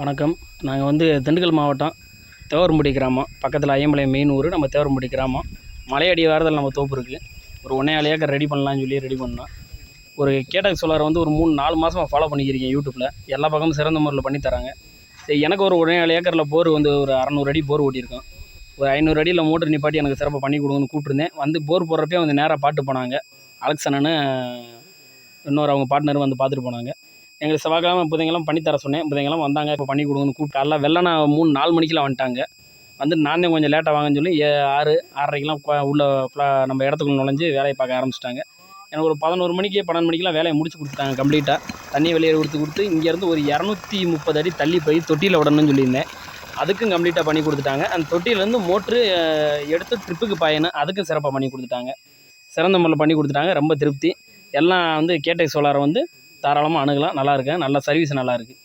வணக்கம். நாங்கள் வந்து திண்டுக்கல் மாவட்டம் தேவரம்புடி கிராமம். பக்கத்தில் ஐயம்பாளையம் மெயின் ஊர் நம்ம தேவரம்புடி கிராமம். மலையடி வாரத்தில் நம்ம தோப்பு இருக்குது ஒரு ஒன்றேகால் ஏக்கர் ரெடி பண்ணலாம்னு சொல்லி ரெடி பண்ணோம். ஒரு கேட்டக் சோலாரை வந்து ஒரு மூணு நாலு மாதமாக ஃபாலோ பண்ணிக்கிறீங்க யூடியூப்பில் எல்லா பக்கமும் சிறந்த முறையில் பண்ணித்தராங்க சரி எனக்கு ஒரு ஒன்றேகால் ஏக்கரில் போர் வந்து ஒரு அறநூறு அடி போர் ஓட்டியிருக்கோம். ஒரு ஐநூறு அடியில் மோட்டர் நிப்பாட்டி எனக்கு சிறப்பாக பண்ணி கொடுங்கன்னு கூப்பிட்டுருந்தேன். வந்து போர் போடுறப்பே வந்து நேராக பாட்டு போனாங்க. அலெக்சனன்னு இன்னொரு அவங்க பார்ட்னர் வந்து பார்த்துட்டு போனாங்க. எங்களுக்கு செவ்வாய்க்கிழமை புதைங்கெல்லாம் பண்ணி தர சொன்னேன். புதைங்கெல்லாம் வந்தாங்க. இப்போ பண்ணி கொடுங்கன்னு கூப்பிட்டு காலைல வெள்ளனா மூணு நாலு மணிக்கெலாம் வந்துட்டாங்க. வந்து நான் தான் கொஞ்சம் லேட்டாக வாங்கன்னு சொல்லி ஏ ஆறு ஆறரைக்கெலாம் உள்ள நம்ம இடத்துக்குள்ள நுழைஞ்சு வேலையை பார்க்க ஆரம்பிச்சிட்டாங்க. எனக்கு ஒரு பதினோரு மணிக்கு பன்னெண்டு மணிக்கெலாம் வேலையை முடிச்சு கொடுத்துட்டாங்க கம்ப்ளீட்டாக தண்ணி வெளியே கொடுத்து கொடுத்து இங்கேருந்து ஒரு இரநூத்தி முப்பது அடி தள்ளி போய் தொட்டியில் விடணும்னு சொல்லியிருந்தேன். அதுக்கும் கம்ப்ளீட்டாக பண்ணி கொடுத்துட்டாங்க. அந்த தொட்டியிலேருந்து மோட்ரு எடுத்து ட்ரிப்புக்கு பாயணும். அதுக்கும் சிறப்பாக பண்ணி கொடுத்துட்டாங்க. சிறந்த முறையில் பண்ணி கொடுத்துட்டாங்க. ரொம்ப திருப்தி. எல்லாம் வந்து கேட்டை சோலாரை வந்து தாராளமாக அணுகலாம். நல்லா இருக்கு நல்ல சர்வீஸ் நல்லா இருக்குது